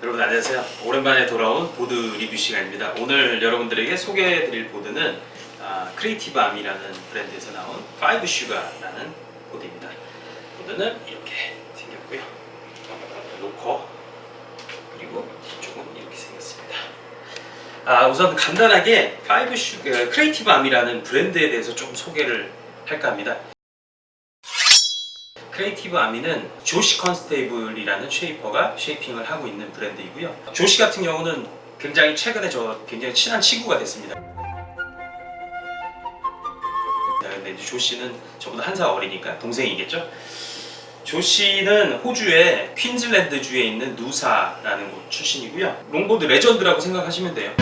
여러분 안녕하세요. 오랜만에 돌아온 보드 리뷰 시간입니다. 오늘 여러분들에게 소개해드릴 보드는 아, 크리에이티브 암이라는 브랜드에서 나온 5슈가라는 보드입니다. 보드는 이렇게 생겼고요. 로커 그리고 뒤쪽은 이렇게 생겼습니다. 아, 우선 간단하게 5슈가 크리에이티브 암이라는 브랜드에 대해서 좀 소개를 할까 합니다. 크리에이티브 아미는 조시 컨스테이블이라는 쉐이퍼가 쉐이핑을 하고 있는 브랜드이고요. 조시 같은 경우는 굉장히 최근에 저 굉장히 친한 친구가 됐습니다. 근데 이제 조시는 저보다 한 살 어리니까 동생이겠죠. 조시는 호주의 퀸즐랜드 주에 있는 누사라는 곳 출신이고요. 롱보드 레전드라고 생각하시면 돼요.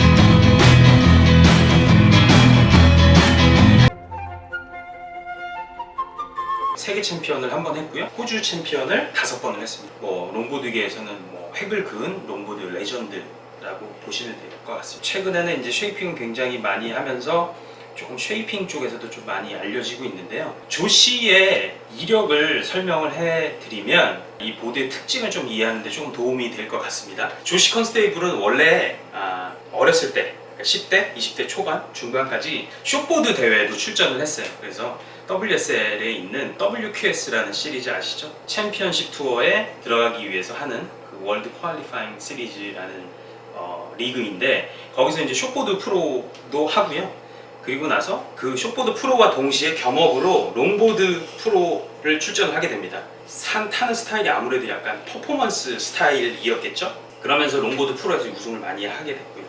세계 챔피언을 한 번 했고요. 호주 챔피언을 다섯 번을 했습니다. 뭐 롱보드계에서는 뭐 획을 그은 롱보드 레전드라고 보시면 될 것 같습니다. 최근에는 이제 쉐이핑 굉장히 많이 하면서 조금 쉐이핑 쪽에서도 좀 많이 알려지고 있는데요. 조시의 이력을 설명을 해드리면 이 보드의 특징을 좀 이해하는데 조금 도움이 될 것 같습니다. 조시 컨스테이블은 원래 아, 어렸을 때 10대, 20대 초반, 중반까지 쇼보드 대회에도 출전을 했어요. 그래서 WSL에 있는 WQS라는 시리즈 아시죠? 챔피언십 투어에 들어가기 위해서 하는 그 월드 퀄리파잉 시리즈라는 어, 리그인데 거기서 이제 쇼보드 프로도 하고요. 그리고 나서 그 쇼보드 프로와 동시에 겸업으로 롱보드 프로를 출전을 하게 됩니다. 산 타는 스타일이 아무래도 약간 퍼포먼스 스타일이었겠죠? 그러면서 롱보드 프로에서 우승을 많이 하게 됐고요.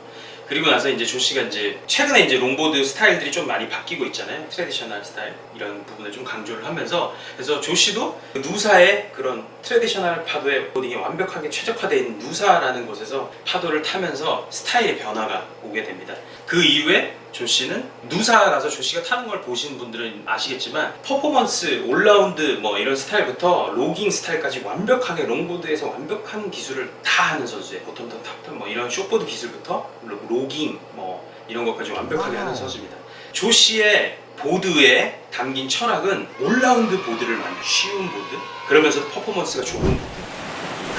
그리고 나서 이제 조 씨가 이제 최근에 이제 롱보드 스타일들이 좀 많이 바뀌고 있잖아요. 트레디셔널 스타일 이런 부분을 좀 강조를 하면서 그래서 조 씨도 그 누사의 그런 트레디셔널 파도에 보딩이 완벽하게 있는 누사라는 곳에서 파도를 타면서 스타일의 변화가 오게 됩니다. 그 이후에 조 씨는 누사라서 조 씨가 타는 걸 보신 분들은 아시겠지만 퍼포먼스, 올라운드 뭐 이런 스타일부터 로깅 스타일까지 완벽하게 롱보드에서 완벽한 기술을 다 하는 선수예요. 보통턴, 탑턴 뭐 이런 쇼보드 기술부터 로- 로깅 뭐 이런 것까지 완벽하게 하는 선수입니다. 조 씨의 보드에 담긴 철학은 올라운드 보드를 만든 쉬운 보드 그러면서 퍼포먼스가 좋은 보드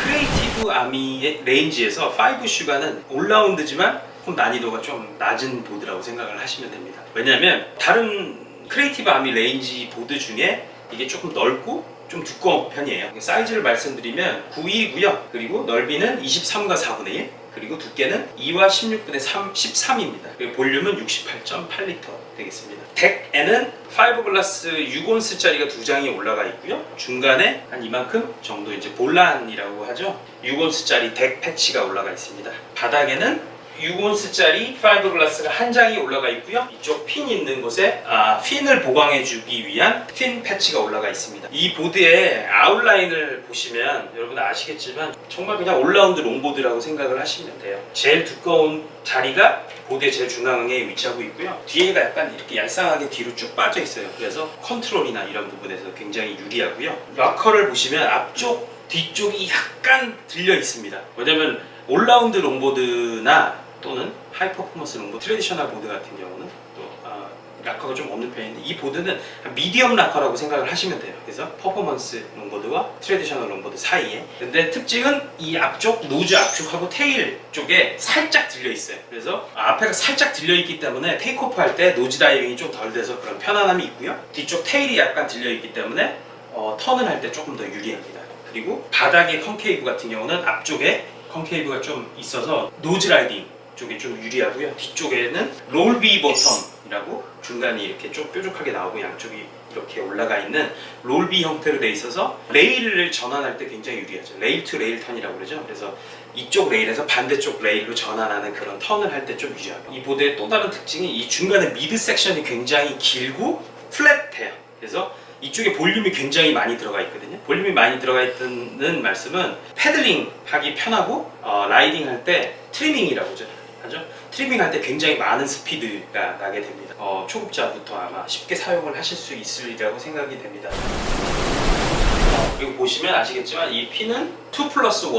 크리에이티브 아미의 레인지에서 5 슈가는 올라운드지만 좀 난이도가 좀 낮은 보드라고 생각을 하시면 됩니다. 왜냐하면 다른 크리에이티브 아미 레인지 보드 중에 이게 조금 넓고 좀 두꺼운 편이에요. 사이즈를 말씀드리면 9이고요. 그리고 넓이는 23과 4분의 1. 그리고 두께는 2와 16분의 3, 13입니다. 그리고 볼륨은 68.8리터 되겠습니다. 덱에는 파이버글라스 6온스짜리가 두 장이 올라가 있고요. 중간에 한 이만큼 정도 이제 볼란이라고 하죠. 6온스짜리 덱 패치가 올라가 있습니다. 바닥에는 6온스짜리 파이버글라스가 한 장이 올라가 있고요. 이쪽 핀 있는 곳에 아, 핀을 보강해주기 위한 핀 패치가 올라가 있습니다. 이 보드의 아웃라인을 보시면 여러분 아시겠지만 정말 그냥 올라운드 롱보드라고 생각을 하시면 돼요. 제일 두꺼운 자리가 보드의 제일 중앙에 위치하고 있고요. 뒤에가 약간 이렇게 얄쌍하게 뒤로 쭉 빠져 있어요. 그래서 컨트롤이나 이런 부분에서 굉장히 유리하고요. 락커를 보시면 앞쪽 뒤쪽이 약간 들려 있습니다. 왜냐면 올라운드 롱보드나 또는 하이 퍼포먼스 롱보드, 트레디셔널 보드 같은 경우는 또 아, 락커가 좀 없는 편인데 이 보드는 한 미디엄 락커라고 생각을 하시면 돼요. 그래서 퍼포먼스 롱보드와 트레디셔널 롱보드 사이에. 근데 특징은 이 앞쪽 노즈 압축하고 테일 쪽에 살짝 들려 있어요. 그래서 앞에가 살짝 들려 있기 때문에 테이크오프 할 때 노즈 다이빙이 좀 덜 돼서 그런 편안함이 있고요. 뒤쪽 테일이 약간 들려 있기 때문에 어, 턴을 할 때 조금 더 유리합니다. 그리고 바닥의 컨케이브 같은 경우는 앞쪽에 컨케이브가 좀 있어서 노즈 라이딩 쪽에 좀 유리하고요. 뒤쪽에는 롤비 버텀이라고 중간이 이렇게 좀 뾰족하게 나오고 양쪽이 이렇게 올라가 있는 롤비 형태로 돼 있어서 레일을 전환할 때 굉장히 유리하죠. 레일 투 레일 턴이라고 그러죠. 그래서 이쪽 레일에서 반대쪽 레일로 전환하는 그런 턴을 할 때 좀 유리하고 이 보드의 또 다른 특징이 이 중간에 미드 섹션이 굉장히 길고 플랫해요. 그래서 이쪽에 볼륨이 굉장히 많이 들어가 있거든요. 볼륨이 많이 들어가 있다는 말씀은 패들링 하기 편하고 어, 라이딩 할 때 트리밍이라고 하죠. 하죠? 트리밍 할 때 굉장히 많은 스피드가 나게 됩니다. 어, 초급자부터 아마 쉽게 사용을 하실 수 있으리라고 생각이 됩니다. 어, 그리고 보시면 아시겠지만 이 핀은 2 플러스 1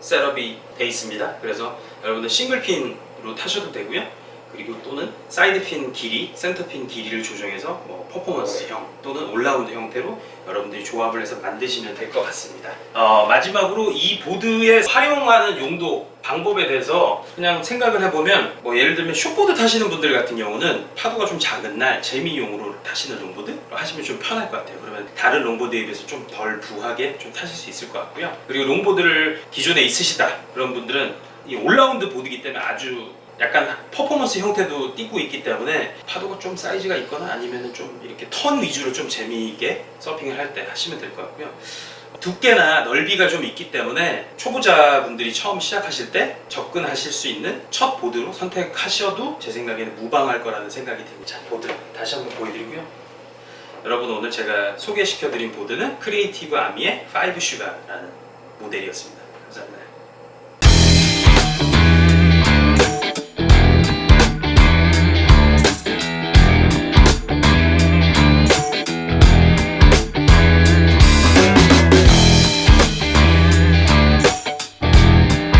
셋업이 돼 있습니다. 그래서 여러분들 싱글 핀으로 타셔도 되고요. 그리고 또는 사이드핀 길이, 센터핀 길이를 조정해서 뭐 퍼포먼스형 또는 올라운드 형태로 여러분들이 조합을 해서 만드시면 될 것 같습니다. 어, 마지막으로 이 보드에 활용하는 용도 방법에 대해서 그냥 생각을 해보면 뭐 예를 들면 숏보드 타시는 분들 같은 경우는 파도가 좀 작은 날 재미용으로 타시는 롱보드 하시면 좀 편할 것 같아요. 그러면 다른 롱보드에 비해서 좀 덜 부하게 좀 타실 수 있을 것 같고요. 그리고 롱보드를 기존에 있으시다 그런 분들은 이 올라운드 보드기 때문에 아주 약간 퍼포먼스 형태도 띄고 있기 때문에 파도가 좀 사이즈가 있거나 아니면 좀 이렇게 턴 위주로 좀 재미있게 서핑을 할 때 하시면 될 것 같고요. 두께나 넓이가 좀 있기 때문에 초보자분들이 처음 시작하실 때 접근하실 수 있는 첫 보드로 선택하셔도 제 생각에는 무방할 거라는 생각이 듭니다. 자, 보드 다시 한번 보여드리고요. 여러분 오늘 제가 소개시켜드린 보드는 크리에이티브 아미의 5 슈가라는 모델이었습니다. 감사합니다.